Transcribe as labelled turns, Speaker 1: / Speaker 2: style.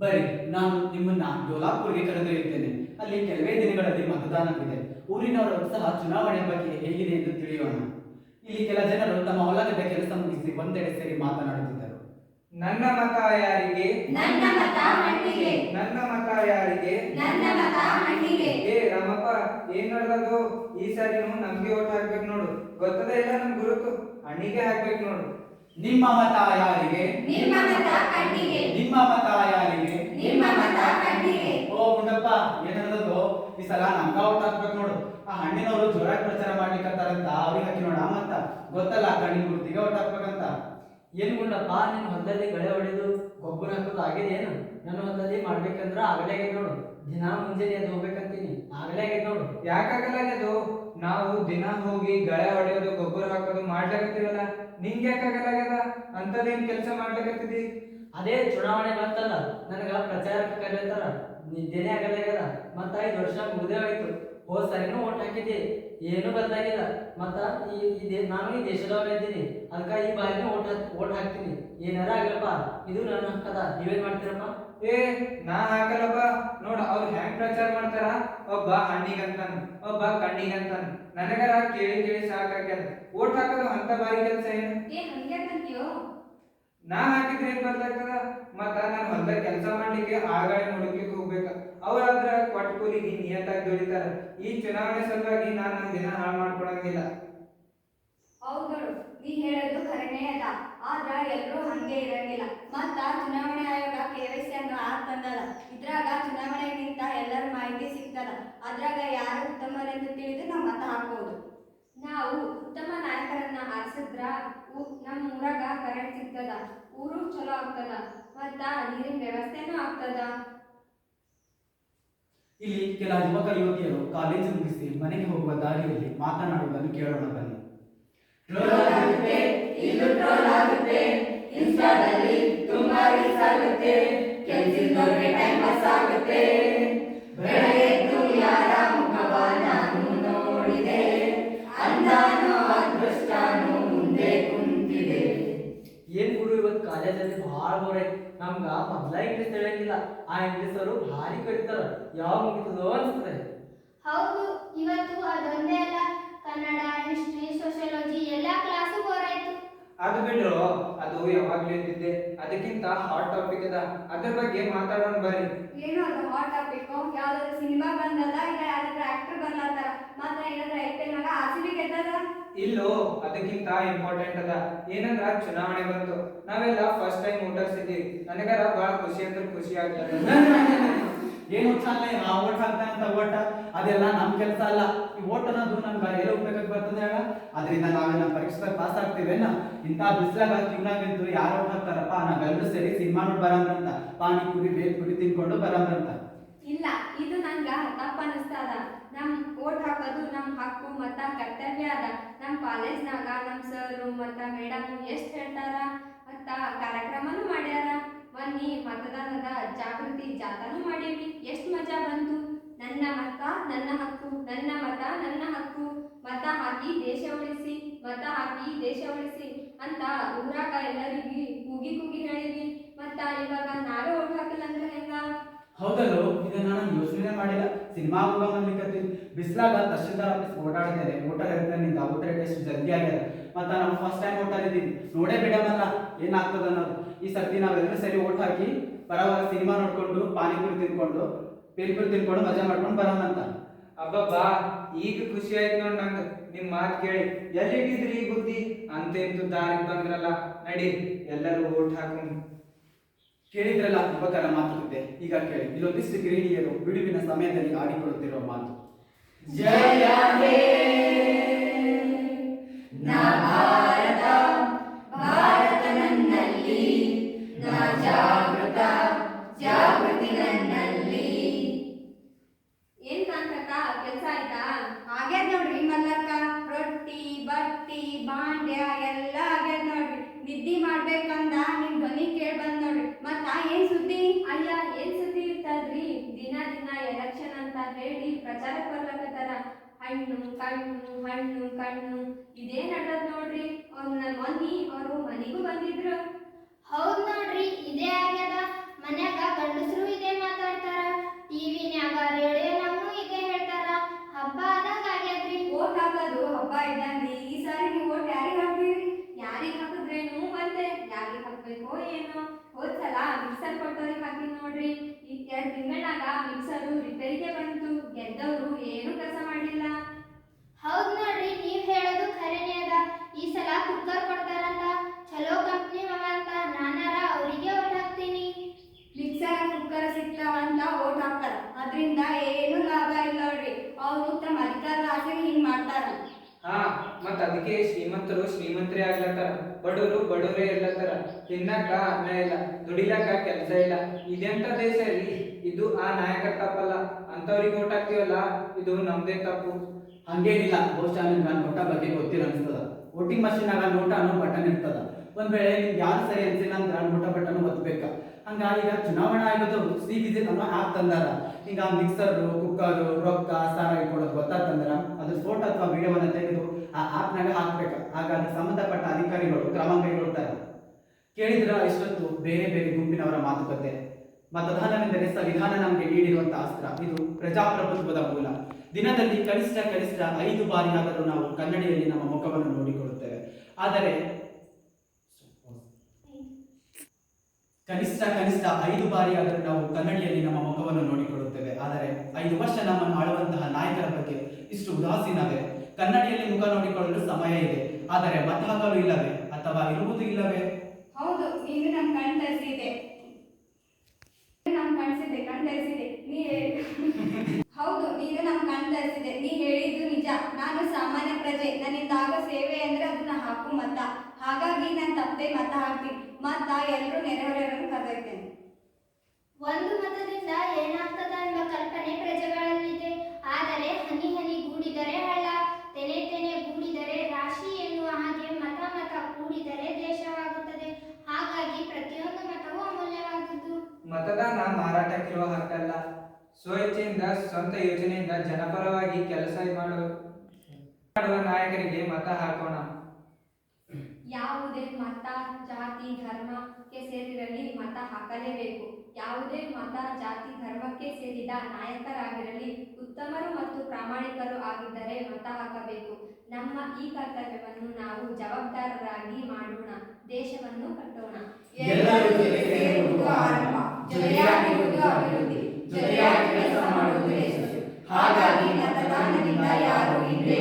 Speaker 1: ಬರೀ ನಾನು ನಿಮ್ಮನ್ನ ಜೋಲಾಪುರ್ಗೆ ಕರೆದೊಯ್ಯುತ್ತೇನೆ. ಅಲ್ಲಿ ಕೆಲವೇ ದಿನಗಳಲ್ಲಿ ಮತದಾನವಿದೆ. ಊರಿನವರ ಉತ್ಸಾಹ ಚುನಾವಣೆ ಬಗ್ಗೆ ಹೇಗಿದೆ ಎಂದು ತಿಳಿಯೋಣ. ಇಲ್ಲಿ ಕೆಲ ಜನರು ತಮ್ಮ ಹೊಲಗದ ಕೆಲಸ ಮುಗಿಸಿ ಒಂದೆಡೆ ಸೇರಿ ಮಾತನಾಡುತ್ತಿದ್ದರು.
Speaker 2: ನನ್ನ ಮತ ಯಾರಿಗೆ?
Speaker 3: ನನ್ನ ಮತ ಮಣ್ಣಿಗೆ
Speaker 2: ನನ್ನ ಮತ ಯಾರಿಗೆ?
Speaker 3: ನನ್ನ ಮತ ಮಣ್ಣಿಗೆ
Speaker 2: ಏ ರಾಮಪ್ಪ ಏನ್ ನಡೆದದು? ಈ ಸಾರಿನು ನಮ್ಗೆ ಓಟ್ ಹಾಕ್ಬೇಕು ನೋಡು. ಗೊತ್ತದ ಇಲ್ಲ ನಮ್ ಗುರುತು? ಹಣ್ಣಿಗೆ ಹಾಕ್ಬೇಕು ನೋಡು.
Speaker 1: ನಿಮ್ಮ ಮತ ಯಾರಿಗೆ?
Speaker 3: ನಿಮ್ಮ ಮತ ಹಣ್ಣಿಗೆ.
Speaker 1: ಈ ಸಲ ನಮ್ಗ ಔಟ್ ಹಾಕ್ಬೇಕು ನೋಡು. ಆ ಹಣ್ಣಿನವರು ಜೋರಾಗಿ ಪ್ರಚಾರ ಮಾಡ್ಲಿಕ್ಕತ್ತಾರಂತ ಅವ್ರಿಗೆ ಹಾಕಿ ನೋಡ. ಅಂತ ಗೊತ್ತಲ್ಲ ಕಣ್ಣಿನ ಗುರುತಿಗೆ ಔಟ್ ಹಾಕ್ಬೇಕಂತ
Speaker 4: ಏನ್ ಗುಂಡಪ್ಪ ನಿನ್ ಹೊಲದಲ್ಲಿ ಗಳೆ ಹೊಡೆದು ಗೊಬ್ಬರ ಹಾಕೋದು ಏನು? ನನ್ನ ಹೊಲದಲ್ಲಿ ಮಾಡ್ಬೇಕಂದ್ರ ಆಗಲೇ ನೋಡು. ದಿನ ಮುಂಜಾನೆ ಅದು ಹೋಗ್ಬೇಕಂತೀನಿ. ಆಗಲೇ ನೋಡು.
Speaker 2: ಯಾಕಾಗಲಾಗ್ಯದು ನಾವು ದಿನ ಹೋಗಿ ಗಳೆ ಹೊಡೆಯೋದು ಗೊಬ್ಬರ ಹಾಕೋದು ಮಾಡ್ಲಾಕತ್ತೀವಲ್ಲ. ನಿಂಗೆ ಯಾಕಾಗಲಾಗ್ಯದ ಅಂತದೇನ್ ಕೆಲಸ ಮಾಡ್ಲಾಕತ್ತಿದಿ?
Speaker 4: ಅದೇ ಚುನಾವಣೆ ಬಂತಲ್ಲ ನನಗ ಪ್ರಚಾರಕ್ಕೆ ಕರೀತಾರ ನಿದ್ದೆನೇ ಆಗಲಾಗ್ಯದ ಮತ್ತ ಐದು ವರ್ಷ ಮುಗ್ದೇ ಹೋಯ್ತು ಹೋದ್ ಸರಿನೂ ಓಟ್ ಹಾಕಿದ್ದೆ ಏನು ಬದಲಾಗಿಲ್ಲ ಮತ್ತ ಈ ಇದೇ ನಾನು ಈ ದೇಶದವನೇ ಇದ್ದೀನಿ ಅದಕ್ಕ ಈ ಬಾರಿನೂ ಓಟ್ ಓಟ್ ಹಾಕ್ತೀನಿ ಏನಾರ ಆಗಲ್ಲಪ್ಪ ಇದು ನನ್ನ ಹಕ್ಕದ ನೀವೇನ್ ಮಾಡ್ತೀರಪ್ಪ?
Speaker 2: ಏ ನಾ ಹಾಕಲ್ಲಪ್ಪ ನೋಡ ಅವ್ರು ಹೆಂಗ್ ಪ್ರಚಾರ ಮಾಡ್ತಾರ ಒಬ್ಬ ಹಣ್ಣಿಗಂತಾನ ಒಬ್ಬ ಕಣ್ಣಿಗಂತಾನ ನನಗರ ಕೇಳಿ ಕೇಳಿ ಸಾಕಾಗ್ಯದ ಓಟ್ ಹಾಕೋದು ಅಂತ ಬಾರಿ ಕೆಲಸ ಏನು? ನಾ ಹಾಕಿದ್ರೆ ಏನ್ ನಾನು ಆಗಾಳಿ ಮಾಡ್ಲಿಕ್ಕೆ ಹೋಗಬೇಕು ನೋಡ್ಲಿಕ್ಕೆ ಹೋಗ್ಬೇಕ? ಅವ್ರಾದ್ರ ಕೊಟ್ಟ ಕೂಲಿಗೆ ನಿಯತ್ತಾಗಿ ದುಡಿತಾರ. ಈ ಚುನಾವಣೆ ಸಲುವಾಗಿ ನಾನು ದಿನ ಹಾಳು ಮಾಡ್ಕೊಳಂಗಿಲ್ಲ.
Speaker 3: ಹೌದು ನೀ ಹೇಳೋದು ಖರೇನೇ ಅದ ಆದ್ರ ಎಲ್ಲರೂ ಹಂಗೆ ಇರಂಗಿಲ್ಲ. ಮತ್ತ ಚುನಾವಣೆ ಆಯೋಗ ಕೆವೈಸಿ ಅನ್ನು ಆಪ್ ತಂದದ ಇದ್ರಾಗ ಚುನಾವಣೆಗಿಂತ ಎಲ್ಲರ ಮಾಹಿತಿ ಸಿಗ್ತದ. ಅದ್ರಾಗ ಯಾರು ಉತ್ತಮರೆಂದು ತಿಳಿದು ನಾವು ಮತ ಹಾಕ್ಬೋದು. ನಾವು ಉತ್ತಮ ನಾಯಕರನ್ನ ಆರಿಸಿದ್ರ ನಮ್ಮ ಊರಾಗ ಕರೆಂಟ್ ಸಿಗ್ತದ ಊರು ಚಲೋ ಆಗ್ತದ. ಮತ್ತ ನೀರಿನ ವ್ಯವಸ್ಥೆನೂ ಆಗ್ತದ?
Speaker 1: ಇಲ್ಲಿ ಕೆಲ ಯುವಕ ಯುವತಿಯರು ಕಾಲೇಜು ಮುಗಿಸಿ ಮನೆಗೆ ಹೋಗುವ ದಾರಿಯಲ್ಲಿ ಮಾತನಾಡುವುದನ್ನು ಕೇಳೋಣ ಬನ್ನಿ.
Speaker 3: ಟ್ರೋಲ್ ಆಗುತ್ತೆ, ಇದು ಟ್ರೋಲ್ ಆಗುತ್ತೆ, ಇನ್ಸ್ಟಾದಲ್ಲಿ
Speaker 4: ಭಾಳ ಬೋರ್ ಐತಿ ನಮ್ಗ ಮೊದ್ಲ ಇಂಗ್ಲಿಷ್ ತಿಳಿಯಂಗಿಲ್ಲ. ಆ ಇಂಗ್ಲಿಷ್ ಅವರು ಭಾರಿ ಕಡಿತಾರ ಯಾವಾಗ ಮುಗಿತದೋ ಅನ್ಸ್ತದೆ.
Speaker 5: ಹೌದು ಇವತ್ತು ಅದೊಂದೇ ಅಲ್ಲ. ಕನ್ನಡ ಹಿಸ್ಟ್ರಿ ಸೋಷಿಯಾಲಜಿ ಎಲ್ಲಾ ಕ್ಲಾಸು ಬೋರಾಯ್ತು
Speaker 2: ಅದು ಬಿಡ್ರು ಅದು ಯಾವಾಗ್ಲೂ ಇದ್ದಿದ್ದೆ. ಅದಕ್ಕಿಂತ ಹಾಟ್ ಟಾಪಿಕ್ ಅದ. ಅದ್ರ ಬಗ್ಗೆ ಮಾತಾಡೋಣ ಬರ್ರಿ.
Speaker 3: ಏನು ಅದು ಹಾಟ್ ಟಾಪಿಕ್ ಯಾವ್ದಾದ್ರು ಸಿನಿಮಾ ಬಂದಲ್ಲ ಇಲ್ಲ ಯಾವ್ದಾದ್ರು ಆಕ್ಟರ್ ಬಂದಲ್ಲ ಮಾತ್ರ ಏನಾದ್ರು ಐ ಪಿ ಎಲ್ ನಾಗ ಆರ್ ಸಿ ಬಿ ಗೆದ್ದದ?
Speaker 2: ಇಲ್ಲೋ ಅದಕ್ಕಿಂತ ಇಂಪಾರ್ಟೆಂಟ್ ಅದ. ಏನಂದ್ರ ಚುನಾವಣೆ ಬಂತು. ನಾವೆಲ್ಲ ಫಸ್ಟ್ ಟೈಮ್ ವೋಟರ್ಸ್ ಇದ್ದೀವಿ. ನನಗರ ಬಹಳ ಖುಷಿ ಅಂದ್ರೆ ಖುಷಿ ಆಗ್ತದೆ.
Speaker 1: ಏನು ಚಾಲೆ ಆ ಓಟ್ ಅಂತ ಓಟ ಅದೆಲ್ಲ ನಮ್ ಕೆಲಸ ಅಲ್ಲ. ಈ ಓಟ್ ಅನ್ನೋದು ನಮ್ಗೆ ಎಲ್ಲ ಉಪಯೋಗಕ್ಕೆ ಬರ್ತದೆ ಹೇಳ ಅದರಿಂದ ನಾವೇನ ಪರೀಕ್ಷೆ ಪಾಸ್ ಆಗ್ತೀವೇನ ಇಂಥ ಬಿಸಿಲಾಗ ತಿಂಗಳಾಗಿದ್ದು ಯಾರು ಓಟ್ ಹಾಕ್ತಾರಪ್ಪ ನಾವೆಲ್ಲರೂ ಸೇರಿ ಸಿನಿಮಾ ನೋಡಿ ಬರಂಬ್ರಂತ ಪಾನಿಪುರಿ ಬೇಲ್ಪುರಿ ತಿನ್ಕೊಂಡು ಬರಂಬ್ರಂತ
Speaker 3: ಇಲ್ಲ ಇದು ನಂಗ ತಪ್ಪ ಅನಿಸ್ತದ ನಮ್ ಓಟ್ ಹಾಕೋದು, ನಮ್ ಹಕ್ಕು ಮತ್ತ ಕರ್ತವ್ಯ ಅದ. ನಮ್ ಕಾಲೇಜ್ನಾಗ ನಮ್ ಸರ್ ಮತ್ತ ಮೇಡಮ್ ಎಷ್ಟ್ ಹೇಳ್ತಾರ? ಮತ್ತ ಕಾರ್ಯಕ್ರಮನು ಮಾಡ್ಯಾರ. ಮೊನ್ನೆ ಮತದಾನದ ಜಾಗೃತಿ ಜಾಥಾನು ಮಾಡೀವಿ. ಎಷ್ಟ್ ಮಜಾ ಬಂತು? ನನ್ನ ಮತ, ನನ್ನ ಹಕ್ಕು, ನನ್ನ ಮತ, ನನ್ನ ಹಕ್ಕು. ಮತ ಹಾಕಿ ದೇಶ ಉಳಿಸಿ, ಮತ ಹಾಕಿ ದೇಶ ಉಳಿಸಿ ಅಂತ ಊರಾಗ ಎಲ್ಲರಿಗೆ ಕೂಗಿ ಕೂಗಿ ಹೇಳಿವಿ ಮತ್ತ ಇವಾಗ ನಾವೇ ಓಟ್ ಹಾಕಿಲ್ಲ ಅಂದ್ರೆ ಹೆಂಗ?
Speaker 1: ಹೌದಲ್ಲೋ ಇದನ್ನ ನಾನು ಯೋಚನೆ ಮಾಡಿಲ್ಲ. ಸಿನಿಮಾ ಹೋಗೋ ಬಿಸ್ಲಾಗ ತಹಶೀಲ್ದಾರ್ ಆಫೀಸ್ ಓಡಾಡಿದ್ದೇನೆ ವೋಟರ್ ಇರ್ತಾನಿಂದ ವೋಟರ್ ಟೆಸ್ಟ್ ಜಲ್ದಿ ಆಗ್ಯದ. ಮತ್ತ ನಾವು ಫಸ್ಟ್ ಟೈಮ್ ಓಟರ್ ಇದ್ದೀನಿ ನೋಡೇ ಬಿಡಮಲ್ಲ ಏನಾಗ್ತದ ಅನ್ನೋದು. ಈ ಸರ್ತಿ ನಾವೆಲ್ಲರೂ ಸರಿ ಓಟ್ ಹಾಕಿ ಬರೋವಾಗ ಸಿನಿಮಾ ನೋಡ್ಕೊಂಡು ಪಾನಿಪುರಿ ತಿನ್ಕೊಂಡು ಪೇರಿಪುರಿ ತಿನ್ಕೊಂಡು ಮಜಾ ಮಾಡ್ಕೊಂಡು ಬರೋಣಂತ
Speaker 2: ಅಬ್ಬಬ್ಬಾ ಈಗ ಖುಷಿ ಆಯ್ತು ನೋಡಿ ನಂಗೆ. ನಿಮ್ ಮಾತು ಕೇಳಿ. ಎಲ್ಲಿಟ್ಟಿದ್ರಿ ಈ ಬುದ್ಧಿ? ಅಂತೇಂತು ದಾರಿಗೆ ಬಂದ್ರಲ್ಲ. ನಡಿ ಎಲ್ಲರೂ ಓಟ್ ಹಾಕು.
Speaker 1: ಕೇಳಿದ್ರಲ್ಲ ಯುವಕರ ಮಾತುಕತೆ. ಈಗ ಕೇಳಿ ಇಲ್ಲೊಂದಿಷ್ಟು ಗೃಹಿಣಿಯರು ಬಿಡುವಿನ ಸಮಯದಲ್ಲಿ ಆಡಿಕೊಳ್ಳುತ್ತಿರುವ ಮಾತು.
Speaker 3: ಜಯ ಹೇ ನಾ ಭಾರತ ಭಾರತ ನನ್ನಲ್ಲಿ ನಾ ಜಾಗೃತ ಜಾಗೃತಿ ನನ್ನಲ್ಲಿ ಏನ್ ಕಾಂತಕ್ಕ ಕೆಲ್ಸ ಆಯ್ತಾ? ಆಗ್ಯಾದ ನೋಡ್ರಿ ಮಲ್ಲಕ್ಕ ರೊಟ್ಟಿ ಬಟ್ಟಿ ಬಾಂಡ್ಯ ಎಲ್ಲ ಆಗ್ಯಾದ ನೋಡ್ರಿ ನಿದ್ದಿ ಮಾಡ್ಬೇಕಂದ ನಿಮ್ ಧ್ವನಿ ಕೇಳ್ ಬಂದ್ ನೋಡ್ರಿ ಮತ್ತ ಏನ್ ಸುದ್ದಿ ಅಯ್ಯ ಏನ್ ಸುದ್ದಿ ಇರ್ತದ್ರಿ ದಿನ ದಿನ ಎಲೆಕ್ಷನ್ ಅಂತ ಹೇಳಿ ಪ್ರಚಾರಕ್ಕೆ ಬರ್ಲಕತ್ತಾರ ಹಣ್ಣು ಕಣ್ಣು ಹಣ್ಣು ಕಣ್ಣು. ಇದೇ ನಡದ್ ನೋಡ್ರಿ. ಅವ್ರು ನನ್ನ ಮೊನ್ನಿ ಅವರು ಮನೆಗೂ ಬಂದಿದ್ರು. ಹಾಕ್ಬೇಕು. ಏನೋ ಹೋದ್ಸಲ ಮಿಕ್ಸರ್ ಕೊಟ್ಟವ್ರಿಗೆ ಹಾಕಿ ನೋಡ್ರಿ. ಈ ಎರಡು ತಿಂಗಳಾಗ ಮಿಕ್ಸರು ರಿಪೇರಿಗೆ ಬಂತು. ಗೆದ್ದವರು ಏನು ಕೆಲಸ ಮಾಡಿಲ್ಲ
Speaker 5: ಹೌದ್ ನೋಡ್ರಿ ನೀವ್ ಹೇಳೋದು ಖರೇನೆ ಅದ. ಈ ಸಲ ಕುಕ್ಕರ್ ಕೊಡ್ತಾರಂತ. ಚಲೋ ಕಂಪ್ನಿ ಅವ ಅಂತ. ನಾನಾರ ಅವರಿಗೆ ಓಟ್ ಹಾಕ್ತೀನಿ.
Speaker 6: ಮಿಕ್ಸರ್ ಕುಕ್ಕರ್ ಸಿಗ್ತಾವ ಅಂತ ಓಟ್ ಹಾಕ್ತಾರ.
Speaker 3: ಅದರಿಂದ ಏನು ಲಾಭ ಇಲ್ಲ ನೋಡ್ರಿ. ಅವರು ತಮ್ಮ ಅಧಿಕಾರ ಆಗಿ ಹಿಂಗ್ ಮಾಡ್ತಾರ.
Speaker 2: ಹಾ ಮತ್ತ ಅದಕ್ಕೆ ಶ್ರೀಮಂತರು ಶ್ರೀಮಂತರೇ ಆಗ್ಲತ್ತಾರ. ಬಡವರು ಬಡವರೇ ಇರ್ಲತ್ತಾರ. ತಿನ್ನಕ ಅನ್ನ ಇಲ್ಲ, ದುಡಿಲಕ್ಕ ಕೆಲಸ ಇಲ್ಲ. ಇದೆಂತ ದೇಶ ರೀ? ಇದು ಆ ನಾಯಕರ ತಪ್ಪಲ್ಲ. ಅಂತವ್ರಿಗೆ ಓಟ್ ಹಾಕ್ತಿವಲ್ಲ, ಇದು ನಮ್ದೇ ತಪ್ಪು.
Speaker 1: ಹಂಗೇನಿಲ್ಲ, ಬಹುಶಃ ನಿಮ್ಗೆ ನೋಟ ಬಗ್ಗೆ ಗೊತ್ತಿರ ಅನ್ಸ್ತದ. ವೋಟಿಂಗ್ ಮಷೀನಾಗ ನೋಟ ಅನ್ನೋ ಬಟನ್ ಇರ್ತದ. ಒಂದ್ ವೇಳೆ ನಿಮ್ಗೆ ಯಾರು ಸರಿ ಅನ್ಸಿಲ್ಲ ಅಂದ್ರೆ ನೋಟ ಬಟನ್ ಒತ್ತಬೇಕ ಹಂಗಾಗಿ ಈಗ ಚುನಾವಣಾ ಆಯೋಗದ ಸಿ ವಿಜಿಟ್ ಅನ್ನೋ ಆಪ್ ತಂದಾರ. ಈಗ ಮಿಕ್ಸರ್, ಕುಕ್ಕರ್, ರೊಕ್ಕ, ಸಾರ ಇಟ್ಕೊಳ್ಳೋದು ಗೊತ್ತಾತಂದ್ರ ಅದ್ರ ಫೋಟೋ ಅಥವಾ ವಿಡಿಯೋವನ್ನ ತೆಗೆದು ಆ ಆಪ್ನಾಗ ಹಾಕ್ಬೇಕ. ಆಗ ಅದಕ್ಕೆ ಸಂಬಂಧಪಟ್ಟ ಅಧಿಕಾರಿಗಳು, ಕ್ರಮ ಕೈಗೊಳ್ತಾರೆ. ಕೇಳಿದ್ರ ಇಷ್ಟೊತ್ತು ಬೇರೆ ಬೇರೆ ಗುಂಪಿನವರ ಮಾತುಕತೆ. ಮತದಾನವೆಂದರೆ ಸಂವಿಧಾನ ನಮಗೆ ನೀಡಿರುವಂತಹ ಅಸ್ತ್ರ. ಇದು ಪ್ರಜಾಪ್ರಭುತ್ವದ ಮೂಲ. ದಿನದಲ್ಲಿ ಕನಿಷ್ಠ ಕನಿಷ್ಠ ಐದು ಬಾರಿಯಾದರೂ ನಾವು ಕನ್ನಡಿಯಲ್ಲಿ ನಮ್ಮ ಮುಖವನ್ನು ನೋಡಿಕೊಳ್ಳುತ್ತೇವೆ. ಆದರೆ ಕನಿಷ್ಠ ಕನಿಷ್ಠ ಐದು ಬಾರಿಯಾದರೂ ನಾವು ಕನ್ನಡಿಯಲ್ಲಿ ನಮ್ಮ ಮುಖವನ್ನು ನೋಡಿಕೊಳ್ಳುತ್ತೇವೆ. ಆದರೆ ಐದು ವರ್ಷ ನಮ್ಮನ್ನು ಆಳುವಂತಹ ನಾಯಕರ ಬಗ್ಗೆ ಇಷ್ಟು ಉದಾಸೀನವೇ. ಕನ್ನಡಿಯಲ್ಲಿ ಮುಖ ನೋಡಿಕೊಳ್ಳಲು ಸಮಯ ಇದೆ. ಆದರೆ ಮತ ಇಲ್ಲವೇ? ಅಥವಾ ಇರುವುದು ಇಲ್ಲವೇ?
Speaker 3: ಹೌದು ನೀನು ನಮ್ಮ ಕಣ್ ತರಿಸಿದೆ ನಮ್ಮ ಕಣ್ಸಿದೆ ಕಣ್ ತರಿಸಿದೆ ನೀ ಹೌದು ನೀನು ನಮ್ಮ ಕಣ್ ತರಿಸಿದೆ ನೀ ಹೇಳಿದ್ದು ನಿಜ. ನಾನು ಸಾಮಾನ್ಯ ಪ್ರಜೆ. ನನ್ನಿಂದ ಆಗೋ ಸೇವೆ ಅಂದ್ರೆ ಅದನ್ನ ಹಾಕು ಮತ. ಹಾಗಾಗಿ ನಾನು ತಪ್ಪದೆ ಮತ ಹಾಕ್ತೀನಿ. ಮತ ಎಲ್ಲರೂ ನೆರೆಹೊರೆಯವರನ್ನು ಕರೆದೊಯ್ತೇನೆ.
Speaker 5: ಒಂದು ಮತದಿಂದ ಏನಾಗ್ತದ ಎಂಬ ಕಲ್ಪನೆ ಪ್ರಜೆಗಳಲ್ಲಿದೆ. ಆದರೆ ಹನಿ ಹನಿ ಗೂಡಿದರೆ ಹಳ್ಳ ತೆನೆ ತೆನೆ ಗೂಡಿದರೆ ರಾಶಿ ಎನ್ನುವ ಹಾಗೆ ಮತ ಮತ ಕೂಡಿದರೆ ದೇಶವಾಗುತ್ತದೆ
Speaker 2: ಮತದಾನ ಮಾರಾಟಕ್ಕಿರುವ ಹಕ್ಕಲ್ಲ ಸ್ವೇಚ್ಛೆಯಿಂದ ಸ್ವಂತ ಯೋಜನೆಯಿಂದ ಜನಪರವಾಗಿ ಕೆಲಸ ಮಾಡುವ ಮಾಡುವ ನಾಯಕರಿಗೆ ಮತ ಹಾಕೋಣ.
Speaker 3: ಯಾವುದೇ ಮತ ಜಾತಿ ಧರ್ಮಕ್ಕೆ ಸೇರಿರಲಿ ಮತ ಹಾಕಲೇಬೇಕು. ಯಾವುದೇ ಮತ ಜಾತಿ ಧರ್ಮಕ್ಕೆ ಸೇರಿದ ನಾಯಕರಾಗಿರಲಿ ಉತ್ತಮರು ಮತ್ತು ಪ್ರಾಮಾಣಿಕರು ಆಗಿದ್ದರೆ ಮತ ಹಾಕಬೇಕು. ನಮ್ಮ ಈ ಕರ್ತವ್ಯವನ್ನು ನಾವು ಜವಾಬ್ದಾರರಾಗಿ ಮಾಡೋಣ ದೇಶವನ್ನು ಕಟ್ಟೋಣ.
Speaker 1: ಎಲ್ಲರಿಗೂ ಜೊತೆಯಾಗಿ ಅಭಿವೃದ್ಧಿ ಜೊತೆಯಾಗಿ ಕೆಲಸ ಮಾಡುವುದು ಯಶಸ್ಸು. ಹಾಗಾಗಿ ಮತದಾನದಿಂದ ಯಾರು ಹಿಂದೆ